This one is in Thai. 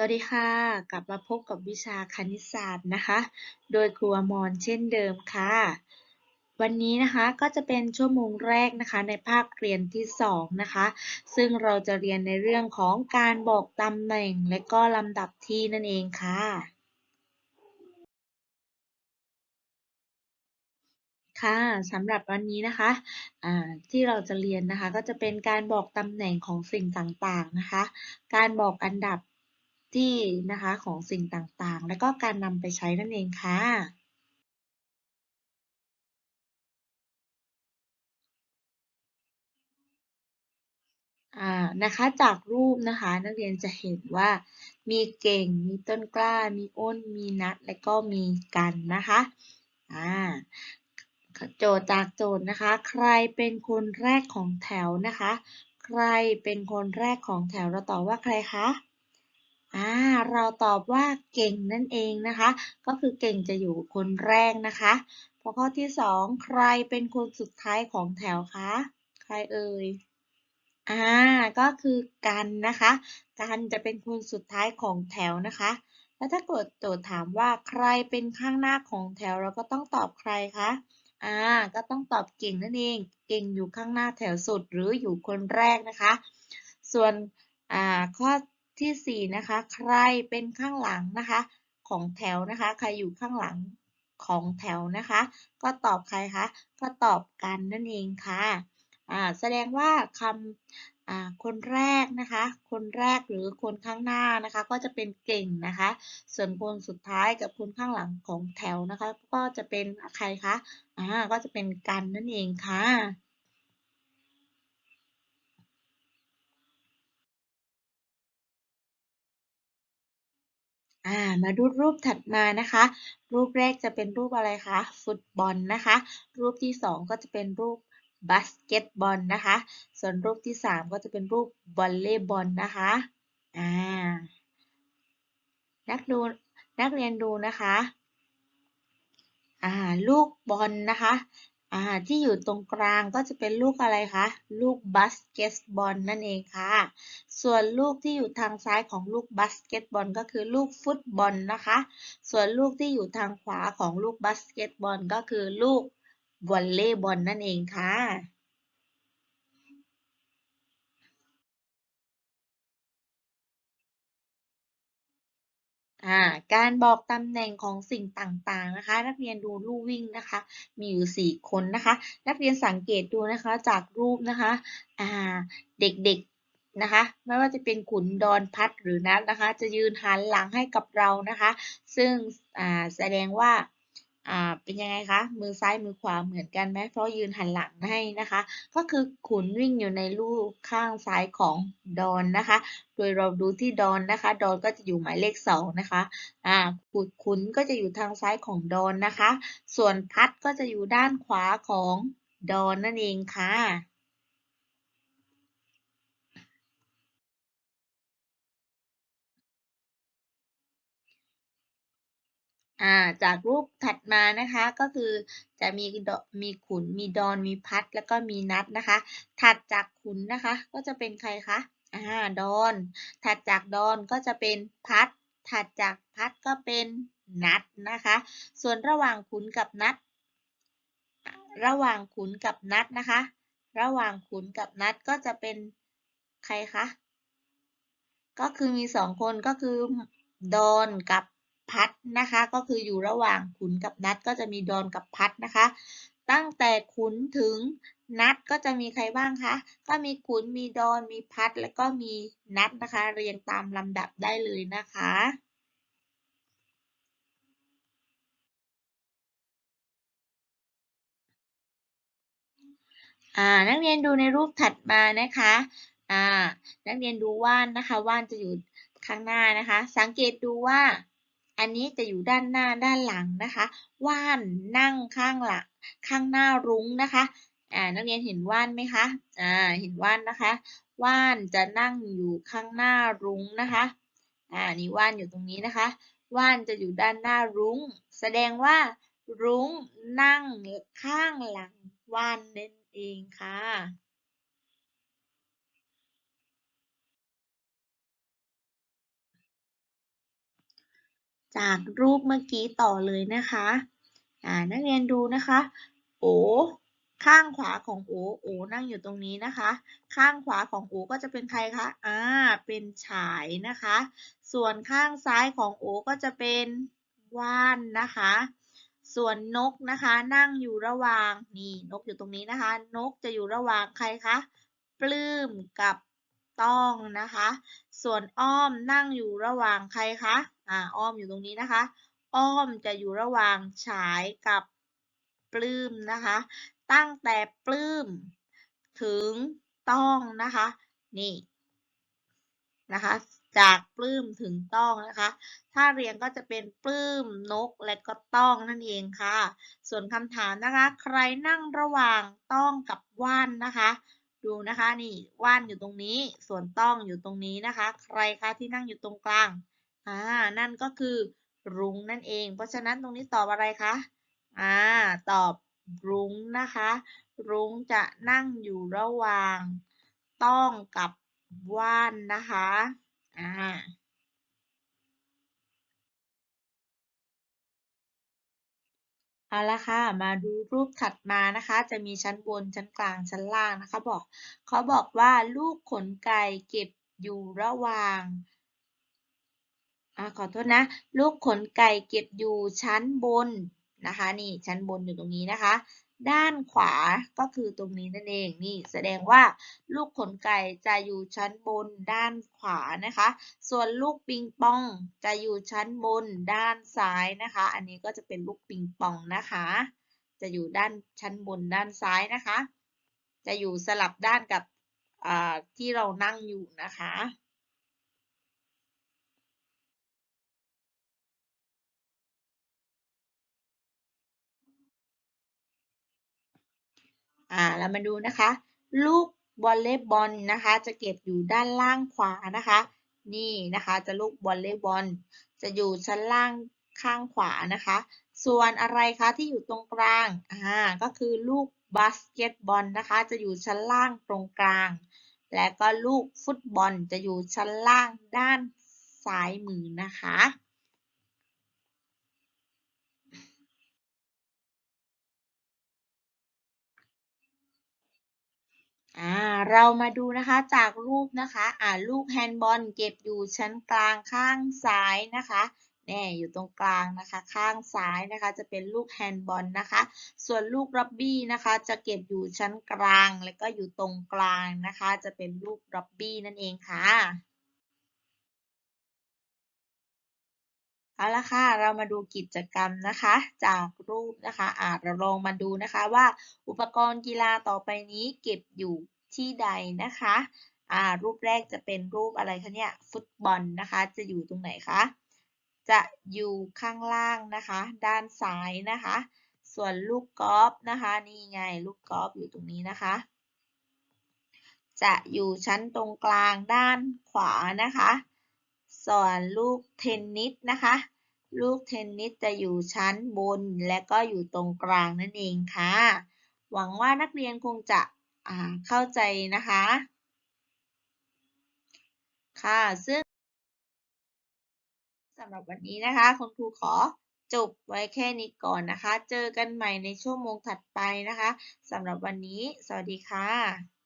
วัสดีค่ะ กลับมาพบกับวิชาคณิตศาสตร์นะคะ โดยครูอมรเช่นเดิมค่ะ วันนี้นะคะก็จะเป็นชั่วโมงแรกนะคะในภาคเรียนที่ 2 นะคะ ซึ่งเราจะเรียนในเรื่องของการบอกตำแหน่งและก็ลำดับที่นั่นเองค่ะ ค่ะสำหรับวันนี้นะคะที่เราจะเรียนนะคะก็จะเป็นการบอกตำแหน่งของสิ่งต่างๆนะคะ การบอกอันดับ ที่นะคะของสิ่งต่างๆ แล้วก็การนำไปใช้นั่นเองค่ะ นะคะจากรูปนะคะนักเรียนจะเห็นว่ามีเก่ง มีต้นกล้า มีอ้น มีนัด และก็มีกันนะคะโจทย์จากโจทย์นะคะ ใครเป็นคนแรกของแถวนะคะ ใครเป็นคนแรกของแถวเราตอบว่าใครคะ อ่าเราตอบว่าเก่งนั่นเองนะคะ ก็คือเก่งจะอยู่คนแรกนะคะพอข้อที่สองใครเป็นคนสุดท้ายของแถวคะ ใครเอ่ยอ่าก็คือกันนะคะ กันจะเป็นคนสุดท้ายของแถวนะคะ แล้วถ้าเกิดโจทย์ถามว่าใครเป็นข้างหน้าของแถวเราก็ต้องตอบใครคะอ่าก็ต้องตอบเก่งนั่นเอง เก่งอยู่ข้างหน้าแถวสุดหรืออยู่คนแรกนะคะ ส่วนอ่าข้อ ที่ 4 นะคะ ใครเป็นข้างหลังนะคะ ของแถวนะคะ ใครอยู่ข้างหลังของแถวนะคะ ก็ตอบใครคะ ก็ตอบกันนั่นเองค่ะอ่าแสดงว่าคำอ่าคนแรกนะคะ คนแรกหรือคนข้างหน้านะคะ ก็จะเป็นเก่งนะคะ ส่วนคนสุดท้ายกับคนข้างหลังของแถวนะคะ ก็จะเป็นใครคะ อ่า ก็จะเป็นกันนั่นเองค่ะ อ่ามาดูรูปถัดมานะคะ รูปแรกจะเป็นรูปอะไรคะฟุตบอลนะคะ รูปที่ 2 ก็จะเป็นรูปบาสเกตบอลนะคะ ส่วนรูปที่ 3 ก็จะเป็นรูปวอลเลย์บอลนะคะอ่านักดูนักเรียนดูนะคะอ่าลูกบอลนะคะ อ่าที่อยู่ตรงกลางก็จะเป็นลูกอะไรคะ ลูกบาสเกตบอลนั่นเองค่ะ ส่วนลูกที่อยู่ทางซ้ายของลูกบาสเกตบอลก็คือลูกฟุตบอลนะคะ ส่วนลูกที่อยู่ทางขวาของลูกบาสเกตบอลก็คือลูกวอลเลย์บอลนั่นเองค่ะ การบอกตำแหน่งของสิ่งต่างๆนะคะ นักเรียนดูรูปวิ่งนะคะ มีอยู่ 4 คนนะคะ นักเรียนสังเกตดูนะคะจากรูปนะคะเด็กๆนะคะ ไม่ว่าจะเป็นขุนดอนพัดหรือนัดนะคะ จะยืนหันหลังให้กับเรานะคะ ซึ่งแสดงว่า อ่าเป็นยังไงคะมือซ้ายมือขวาเหมือนกันไหมเพราะยืนหันหลังให้นะคะ ก็คือขุนวิ่งอยู่ในลูกข้างซ้ายของดอนนะคะ โดยเราดูที่ดอนนะคะ ดอนก็จะอยู่หมายเลขสองนะคะอ่าขุนก็จะอยู่ทางซ้ายของดอนนะคะ ส่วนพัดก็จะอยู่ด้านขวาของดอนนั่นเองค่ะ อ่าจากรูปถัดมานะคะก็คือจะมีมีขุนมีดอนมีพัดแล้วก็มีนัดนะคะ ถัดจากขุนนะคะก็จะเป็นใครคะอ่าดอน ถัดจากดอนก็จะเป็นพัด ถัดจากพัดก็เป็นนัดนะคะ ส่วนระหว่างขุนกับนัด ระหว่างขุนกับนัดนะคะ ระหว่างขุนกับนัดก็จะเป็นใครคะก็คือมีสองคนก็คือดอนกับ พัดนะคะ ก็คืออยู่ระหว่างขุนกับนัดก็จะมีดอนกับพัดนะคะ ตั้งแต่ขุนถึงนัดก็จะมีใครบ้างคะ ก็มีขุนมีดอนมีพัดแล้วก็มีนัดนะคะ เรียงตามลำดับได้เลยนะคะนักเรียนดูในรูปถัดมานะคะอ่านักเรียนดูว่านนะคะว่านจะอยู่ข้างหน้านะคะ สังเกตดูว่า อันนี้จะอยู่ด้านหน้าด้านหลังนะคะ ว่านนั่งข้างหลังข้างหน้ารุ้งนะคะอ่านักเรียนเห็นว่านไหมคะอ่าเห็นว่านนะคะ ว่านจะนั่งอยู่ข้างหน้ารุ้งนะคะอ่านี่ว่านอยู่ตรงนี้นะคะ ว่านจะอยู่ด้านหน้ารุ้ง แสดงว่ารุ้งนั่งข้างหลังว่านนั่นเองค่ะ จากรูปเมื่อกี้ต่อเลยนะคะอ่านักเรียนดูนะคะ โอ ข้างขวาของโอ โอ นั่งอยู่ตรงนี้นะคะ ข้างขวาของโอ ก็จะเป็นใครคะ อ่า เป็นฉายนะคะ ส่วนข้างซ้ายของโอ ก็จะเป็นว่านนะคะ ส่วนนกนะคะ นั่งอยู่ระหว่าง นี่นกอยู่ตรงนี้นะคะ นกจะอยู่ระหว่างใครคะ ปลื้มกับต้องนะคะ ส่วนอ้อมนั่งอยู่ระหว่างใครคะ อ่าอ้อมอยู่ตรงนี้นะคะ อ้อมจะอยู่ระหว่างฉายกับปลื้มนะคะ ตั้งแต่ปลื้ม ถึงต้องนะคะ นี่นะคะ จากปลื้มถึงต้องนะคะ ถ้าเรียงก็จะเป็นปลื้มนกและก็ต้องนั่นเองค่ะ ส่วนคำถามนะคะ ใครนั่งระหว่างต้องกับว่านนะคะ ดูนะคะนี่ว่านอยู่ตรงนี้ ส่วนต้องอยู่ตรงนี้นะคะ ใครคะที่นั่งอยู่ตรงกลาง อ่า นั่นก็คือรุ้งนั่นเอง เพราะฉะนั้นตรงนี้ตอบอะไรคะ อ่า ตอบรุ้งนะคะ รุ้งจะนั่งอยู่ระหว่าง ต้องกับว่านนะคะ อ่าเอาละค่ะ มาดูรูปถัดมานะคะ จะมีชั้นบน ชั้นกลาง ชั้นล่างนะคะ บอก เขาบอกว่าลูกขนไก่เก็บอยู่ระหว่าง อ่าขอโทษนะ ลูกขนไก่เก็บอยู่ชั้นบนนะคะ นี่ชั้นบนอยู่ตรงนี้นะคะ ด้านขวาก็คือตรงนี้นั่นเองนี่แสดงว่าลูกขนไก่จะอยู่ชั้นบนด้านขวานะคะ ส่วนลูกปิงปองจะอยู่ชั้นบนด้านซ้ายนะคะ อันนี้ก็จะเป็นลูกปิงปองนะคะ จะอยู่ด้านชั้นบนด้านซ้ายนะคะ จะอยู่สลับด้านกับที่เรานั่งอยู่นะคะ อ่าเรามาดูนะคะ ลูกวอลเลย์บอลนะคะ จะเก็บอยู่ด้านล่างขวานะคะ นี่นะคะจะลูกวอลเลย์บอลจะอยู่ชั้นล่างข้างขวานะคะ ส่วนอะไรคะที่อยู่ตรงกลางอ่าก็คือลูกบาสเกตบอลนะคะ จะอยู่ชั้นล่างตรงกลาง และก็ลูกฟุตบอลจะอยู่ชั้นล่างด้านซ้ายมือนะคะ อ่าเรามาดูนะคะจากรูปนะคะอ่าลูกแฮนด์บอลเก็บอยู่ชั้นกลางข้างซ้ายนะคะแน่อยู่ตรงกลางนะคะ ข้างซ้ายนะคะ จะเป็นลูกแฮนด์บอลนะคะ ส่วนลูกรับบี้นะคะ จะเก็บอยู่ชั้นกลาง แล้วก็อยู่ตรงกลางนะคะ จะเป็นลูกรับบี้นั่นเองค่ะ เอาละค่ะ เรามาดูกิจกรรมนะคะ จากรูปนะคะอ่าเราลองมาดูนะคะว่าอุปกรณ์กีฬาต่อไปนี้เก็บอยู่ที่ใดนะคะอ่ารูปแรกจะเป็นรูปอะไรคะเนี่ยฟุตบอลนะคะ จะอยู่ตรงไหนคะจะอยู่ข้างล่างนะคะ ด้านซ้ายนะคะ ส่วนลูกกอล์ฟนะคะนี่ไงลูกกอล์ฟอยู่ตรงนี้นะคะ จะอยู่ชั้นตรงกลางด้านขวานะคะ ส่วนลูกเทนนิสนะคะ ลูกเทนนิสจะอยู่ชั้นบนและก็อยู่ตรงกลางนั่นเองค่ะ หวังว่านักเรียนคงจะเข้าใจนะคะ ค่ะซึ่งสำหรับวันนี้นะคะคุณครูขอจบไว้แค่นี้ก่อนนะคะ เจอกันใหม่ในชั่วโมงถัดไปนะคะสำหรับวันนี้ สวัสดีค่ะ